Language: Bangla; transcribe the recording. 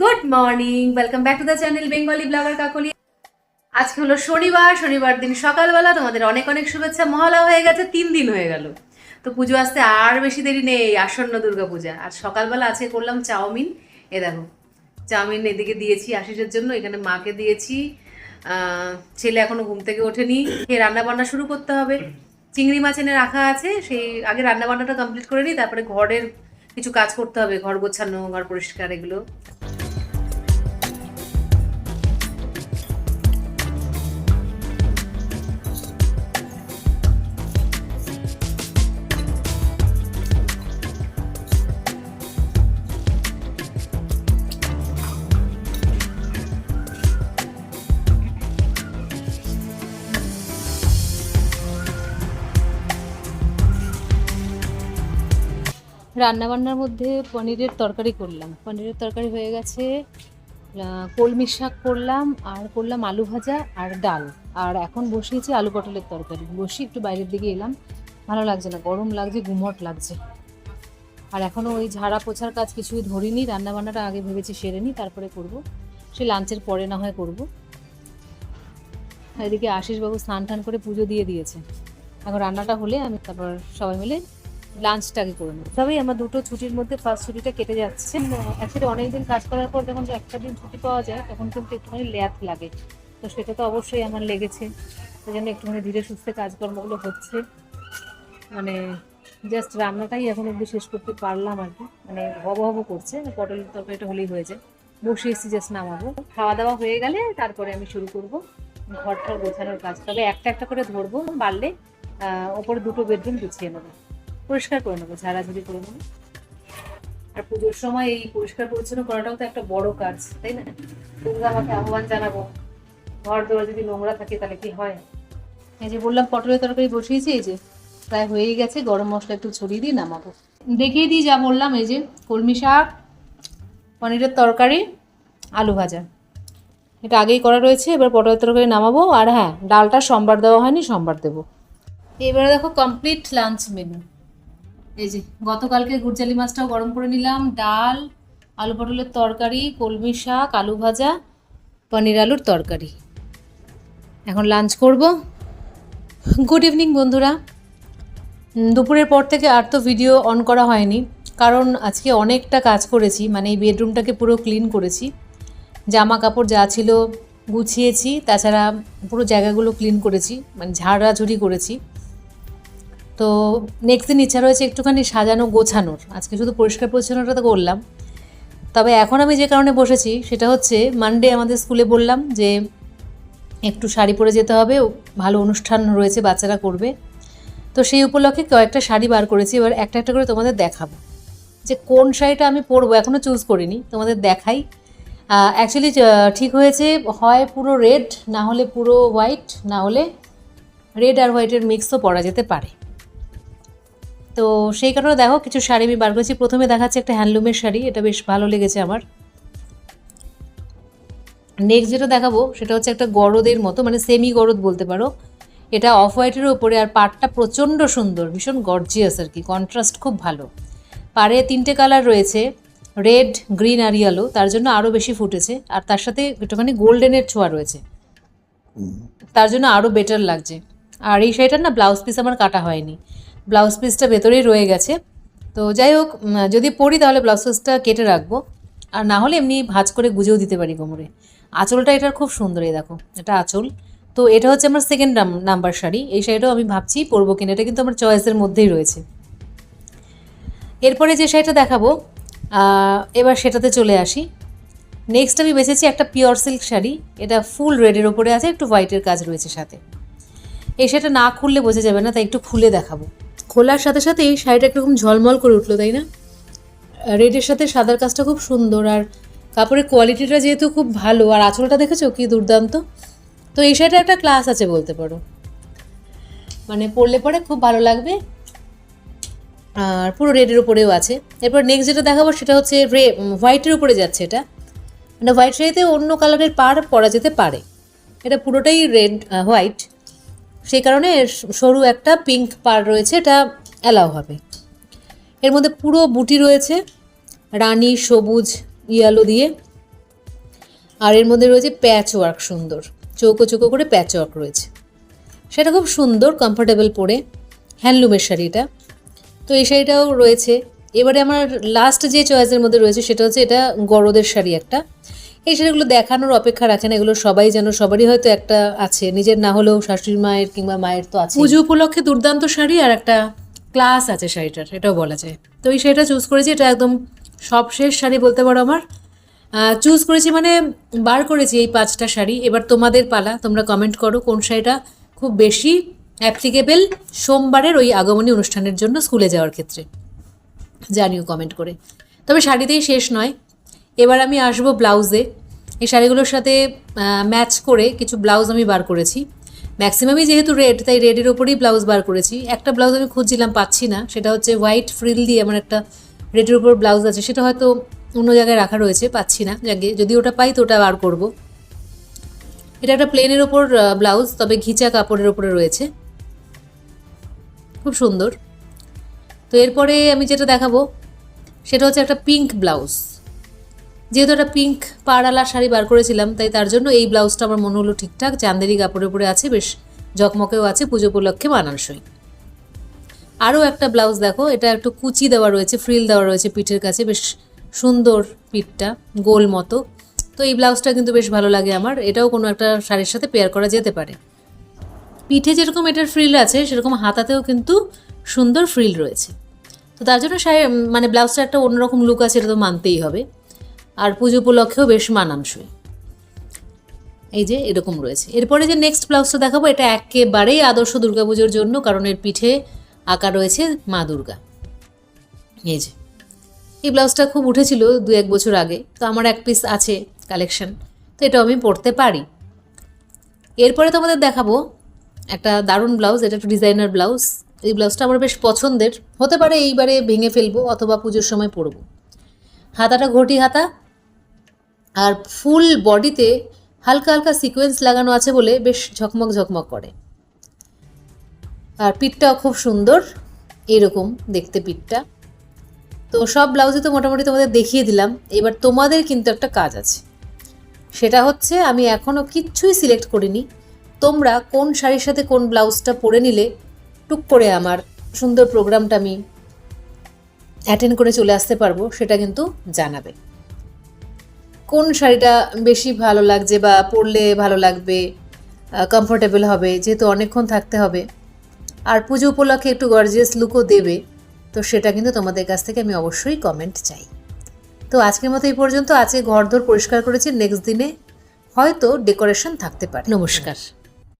Good morning welcome back to the channel Bengali blogger Kakoli আজকে হলো শনিবার শনিবার দিন সকালবেলা তোমাদের অনেক অনেক শুভেচ্ছা। মহলা হয়ে গেছে, তিন দিন হয়ে গেল। তো পুজো আসতে আর বেশি দেরি নেই, আসন্ন দুর্গা পূজা আর সকালবেলা আজকে করলাম চাউমিন। এ দেখো, চাউমিন এদিকে দিয়েছি আশিসের জন্য, এখানে মাকে দিয়েছি। ছেলে এখনও ঘুম থেকে ওঠেনি। রান্না বান্না শুরু করতে হবে। চিংড়ি মাছ এনে রাখা আছে, সেই আগে রান্না বান্নাটা কমপ্লিট করে নিই, তারপরে ঘরের কিছু কাজ করতে হবে, ঘর গোছানো, ঘর পরিষ্কার, এগুলো। রান্নাবান্নার মধ্যে পনিরের তরকারি করলাম। পনিরের তরকারি হয়ে গেছে কলমি শাক করলাম, আর করলাম আলু ভাজা আর ডাল। আর এখন বসিয়েছি আলু পটলের তরকারি। বসি একটু বাইরের দিকে এলাম। ভালো লাগছে না, গরম লাগছে, গুমট লাগছে। আর এখনও ওই ঝাড়া পোছার কাজ কিছুই ধরিনি, রান্নাবান্নাটা আগে ভেবেছি সেরে নিই, তারপরে করব। সে লাঞ্চের পরে না হয় করব। এদিকে আশিসবাবু স্নান টান করে পুজো দিয়ে দিয়েছে। এখন রান্নাটা হলে আমি তারপর সবাই মিলে লাঞ্চটাকে করে নেব। তবেই আমার দুটো ছুটির মধ্যে ফার্স্ট ছুটিটা কেটে যাচ্ছে। অ্যাকচুয়ালি অনেকদিন কাজ করার পর যখন একটা দিন ছুটি পাওয়া যায় তখন কিন্তু একটুখানি ল্যাথ লাগে। তো সেটা তো অবশ্যই আমার লেগেছে। সেই জন্য একটুখানি ধীরে সুস্থে কাজকর্মগুলো হচ্ছে। মানে জাস্ট রান্নাটাই এখন অব্দি শেষ করতে পারলাম আর কি। মানে হব হব করছে পটলের তরকারিটা হলেই হয়ে যায়। বসে এসেছি জাস্ট নামাবো। খাওয়া দাওয়া হয়ে গেলে তারপরে আমি শুরু করব। ঘরটা গোছানোর কাজ। তবে একটা একটা করে ধরবো বাড়লে ওপরে দুটো বেডরুম গুছিয়ে নেব। পরিষ্কার করে নেব, ঝাড়াঝুড়ি করে নেব। আর পুজোর সময় এই পরিষ্কার পরিচ্ছন্ন করাটাও তো একটা বড় কাজ, তাই না? দুর্গা আমাকে আহ্বান জানাব, ঘর দোয়া যদি নোংরা থাকে তাহলে কি হয়? এই যে বললাম, পটলের তরকারি বসিয়েছি, এই যে প্রায় হয়েই গেছে, গরম মশলা একটু ছড়িয়ে দিয়ে নামাবো। দেখিয়ে দিই যা বললাম, এই যে কলমি শাক, পনিরের তরকারি, আলু ভাজা। এটা আগেই করা রয়েছে, এবার পটলের তরকারি নামাবো, আর হ্যাঁ ডালটা সোমবার দেওয়া হয়নি, সোমবার দেবো। এবারে দেখো কমপ্লিট লাঞ্চ মেনু এই যে, গতকালকে গুরজালি মাছটাও গরম করে নিলাম। ডাল, আলু পটলের তরকারি, কলমি শাক, আলু ভাজা, পনির আলুর তরকারি। এখন লাঞ্চ করব। গুড ইভিনিং বন্ধুরা। দুপুরের পর থেকে আর তো ভিডিও অন করা হয়নি। কারণ আজকে অনেকটা কাজ করেছি। মানে এই বেডরুমটাকে পুরো ক্লিন করেছি। জামা কাপড় যা ছিল গুছিয়েছি। তাছাড়া পুরো জায়গাগুলো ক্লিন করেছি। মানে ঝাড়াঝুড়ি করেছি। তো নেক্সট দিন ইচ্ছা রয়েছে একটুখানি সাজানো গোছানোর। আজকে শুধু পরিষ্কার পরিচ্ছন্নতা তো করলাম। তবে এখন আমি যে কারণে বসেছি, সেটা হচ্ছে মানডে আমাদের স্কুলে বললাম যে একটু শাড়ি পরে যেতে হবে, ভালো অনুষ্ঠান রয়েছে, বাচ্চারা করবে। তো সেই উপলক্ষে কয়েকটা শাড়ি বার করেছি, এবার একটা একটা করে তোমাদের দেখাবো। যে কোন শাড়িটা আমি পরবো এখনও চুজ করিনি, তোমাদের দেখাই। অ্যাকচুয়ালি ঠিক হয়েছে, হয় পুরো রেড না হলে পুরো হোয়াইট না হলে রেড আর হোয়াইটের মিক্সও পরা যেতে পারে। তো সেই কারণে দেখো কিছু শাড়ি আমি বার করেছি। প্রথমে দেখাচ্ছে একটা হ্যান্ডলুমের শাড়ি এটা বেশ ভালো লেগেছে আমার। নেক্সট যেটা দেখাবো সেটা হচ্ছে একটা গরদের মতো মানে সেমি গরদ বলতে পারো। এটা অফ হোয়াইটের ওপরে আর পাড়টা প্রচণ্ড সুন্দর ভীষণ গর্জিয়াস আর কি কন্ট্রাস্ট খুব ভালো। পাড়ে তিনটে কালার রয়েছে রেড গ্রিন আর ইয়েলো তার জন্য আরও বেশি ফুটেছে। আর তার সাথে একটুখানি গোল্ডেনের ছোঁয়া রয়েছে। তার জন্য আরও বেটার লাগছে। আর এই শাড়িটার না ব্লাউজ পিস আমার কাটা হয়নি। ব্লাউজ পিসটা ভেতরেই রয়ে গেছে। তো যাই হোক যদি পরি তাহলে ব্লাউজ পিসটা কেটে রাখব। আর না হলে এমনি ভাঁজ করে গুজেও দিতে পারি কোমরে। আঁচলটা এটার খুব সুন্দর, এই দেখো, এটা আঁচল। তো এটা হচ্ছে আমার সেকেন্ড নাম্বার শাড়ি। এই শাড়িটাও আমি ভাবছি পরবো কিনা, এটা কিন্তু আমার চয়েসের মধ্যেই রয়েছে। এরপরে যে শাড়িটা দেখাবো এবার সেটাতে চলে আসি। নেক্সট আমি বেছেছি একটা পিওর সিল্ক শাড়ি। এটা ফুল রেডের ওপরে আছে, একটু হোয়াইটের কাজ রয়েছে সাথে। এই শাড়িটা না খুললে বোঝা যাবে না, তাই একটু খুলে দেখাবো। খোলার সাথে সাথে এই শাড়িটা একরকম ঝলমল করে উঠল, তাই না? রেডের সাথে সাদার কাজটা খুব সুন্দর, আর কাপড়ের কোয়ালিটিটা যেহেতু খুব ভালো, আর আঁচলটা দেখেছ? কি দুর্দান্ত। তো এই শাড়িটা একটা ক্লাস আছে বলতে পারো। মানে পরলে পরে খুব ভালো লাগবে। আর পুরো রেডের উপরেও আছে। এরপর নেক্সট যেটা দেখাবো সেটা হচ্ছে রে হোয়াইটের উপরে যাচ্ছে এটা। মানে হোয়াইট শাড়িতে অন্য কালারের পার পরা যেতে পারে। এটা পুরোটাই রেড হোয়াইট সেই কারণে সরু একটা পিঙ্ক পার রয়েছে, এটা অ্যালাউ হবে। এর মধ্যে পুরো বুটি রয়েছে, রানী, সবুজ ইয়ালো দিয়ে। আর এর মধ্যে রয়েছে প্যাচ ওয়ার্ক সুন্দর, চৌকো চৌকো করে প্যাচ ওয়ার্ক রয়েছে। সেটা খুব সুন্দর কমফোর্টেবল পরে। হ্যান্ডলুমের শাড়িটা। তো এই শাড়িটাও রয়েছে। এবারে আমার লাস্ট যে চয়েসের মধ্যে রয়েছে, সেটা হচ্ছে এটা গরদের শাড়ি একটা। এই শাড়িগুলো দেখানোর অপেক্ষা রাখে না, এগুলো সবাই যেন সবারই হয়তো একটা আছে। নিজের না হলেও শাশুড়ি মায়ের কিংবা মায়ের তো আছে পুজো উপলক্ষে দুর্দান্ত শাড়ি আর একটা ক্লাস আছে শাড়িটার, এটাও বলা যায়। তো এই শাড়িটা চুজ করেছি, এটা একদম সবশেষ শাড়ি বলতে পারো আমার। চুজ করেছি মানে বার করেছি এই পাঁচটা শাড়ি। এবার তোমাদের পালা, তোমরা কমেন্ট করো কোন শাড়িটা খুব বেশি অ্যাপ্লিকেবেল সোমবারের ওই আগমনী অনুষ্ঠানের জন্য স্কুলে যাওয়ার ক্ষেত্রে। জানিও কমেন্ট করে। তবে শাড়িতেই শেষ নয়। এবার আমি আসব ব্লাউজে। এই শাড়িগুলোর সাথে ম্যাচ করে কিছু ব্লাউজ আমি বার করেছি। ম্যাক্সিমামই যেহেতু রেড তাই রেডের ওপরেই ব্লাউজ বার করেছি। একটা ব্লাউজ আমি খুঁজছিলাম, পাচ্ছি না। সেটা হচ্ছে হোয়াইট ফ্রিল দিয়ে আমার একটা রেডের ওপর ব্লাউজ আছে। সেটা হয়তো অন্য জায়গায় রাখা রয়েছে, পাচ্ছি না। যাকে যদি ওটা পাই তো ওটা বার করব। এটা একটা প্লেনের ওপর ব্লাউজ, তবে ঘিচা কাপড়ের ওপরে রয়েছে। খুব সুন্দর। তো এরপরে আমি যেটা দেখাবো, সেটা হচ্ছে একটা পিঙ্ক ব্লাউজ যেহেতু একটা পিঙ্ক পাড়ালা শাড়ি বার করেছিলাম, তাই তার জন্য এই ব্লাউজটা আমার মনে হলো ঠিকঠাক। চান্দেরি কাপড়ের উপরে আছে, বেশ জকমকেও আছে, পুজো উপলক্ষে মানানসই। আরও একটা ব্লাউজ দেখো, এটা একটু কুচি দেওয়া রয়েছে ফ্রিল দেওয়া রয়েছে পিঠের কাছে, বেশ সুন্দর পিঠটা, গোল মতো। তো এই ব্লাউজটা কিন্তু বেশ ভালো লাগে আমার, এটাও কোনো একটা শাড়ির সাথে পেয়ার করা যেতে পারে। পিঠে যেরকম এটার ফ্রিল আছে, সেরকম হাতাতেও কিন্তু সুন্দর ফ্রিল রয়েছে। তো তার জন্য মানে ব্লাউজটা একটা অন্যরকম লুক আছে, এটা তো মানতেই হবে। আর পুজো উপলক্ষেও বেশ মানানসই। এই যে এরকম রয়েছে। এরপরে যে নেক্সট ব্লাউজটা দেখাবো, এটা একেবারেই আদর্শ দুর্গাপুজোর জন্য, কারণ এর পিঠে আঁকা রয়েছে মা দুর্গা। এই যে, এই ব্লাউজটা খুব উঠেছিল দু এক বছর আগে, তো আমার এক পিস আছে কালেকশন তো এটাও আমি পরতে পারি। এরপরে তোমাদের দেখাবো একটা দারুণ ব্লাউজ এটা একটু ডিজাইনার ব্লাউজ এই ব্লাউজটা আমার বেশ পছন্দের। হতে পারে এইবারে ভেঙে ফেলব অথবা পুজোর সময় পরবো। হাতাটা ঘটি হাতা আর ফুল বডিতে হালকা হালকা সিকোয়েন্স লাগানো আছে বলে বেশ ঝকমক ঝকমক করে। আর পিঠটাও খুব সুন্দর, এরকম দেখতে পিঠটা। তো সব ব্লাউজে তো মোটামুটি তোমাদের দেখিয়ে দিলাম। এবার তোমাদের কিন্তু একটা কাজ আছে। সেটা হচ্ছে আমি এখনও কিচ্ছুই সিলেক্ট করিনি। তোমরা কোন শাড়ির সাথে কোন ব্লাউজটা পরে নিলে টুক করে আমার সুন্দর প্রোগ্রামটা আমি অ্যাটেন্ড করে চলে আসতে পারব, সেটা কিন্তু জানাবে। কোন শাড়িটা বেশি ভালো লাগছে বা পরলে ভালো লাগবে কমফোর্টেবল হবে, যেহেতু অনেকক্ষণ থাকতে হবে। আর পুজো উপলক্ষে একটু গর্জিয়াস লুকও দেবে, তো সেটা কিন্তু তোমাদের কাছ থেকে আমি অবশ্যই কমেন্ট চাই। তো আজকের মতো এই পর্যন্ত, আজকে ঘরদোর পরিষ্কার করেছি নেক্সট দিনে হয়তো ডেকোরেশন থাকতে পারে। নমস্কার।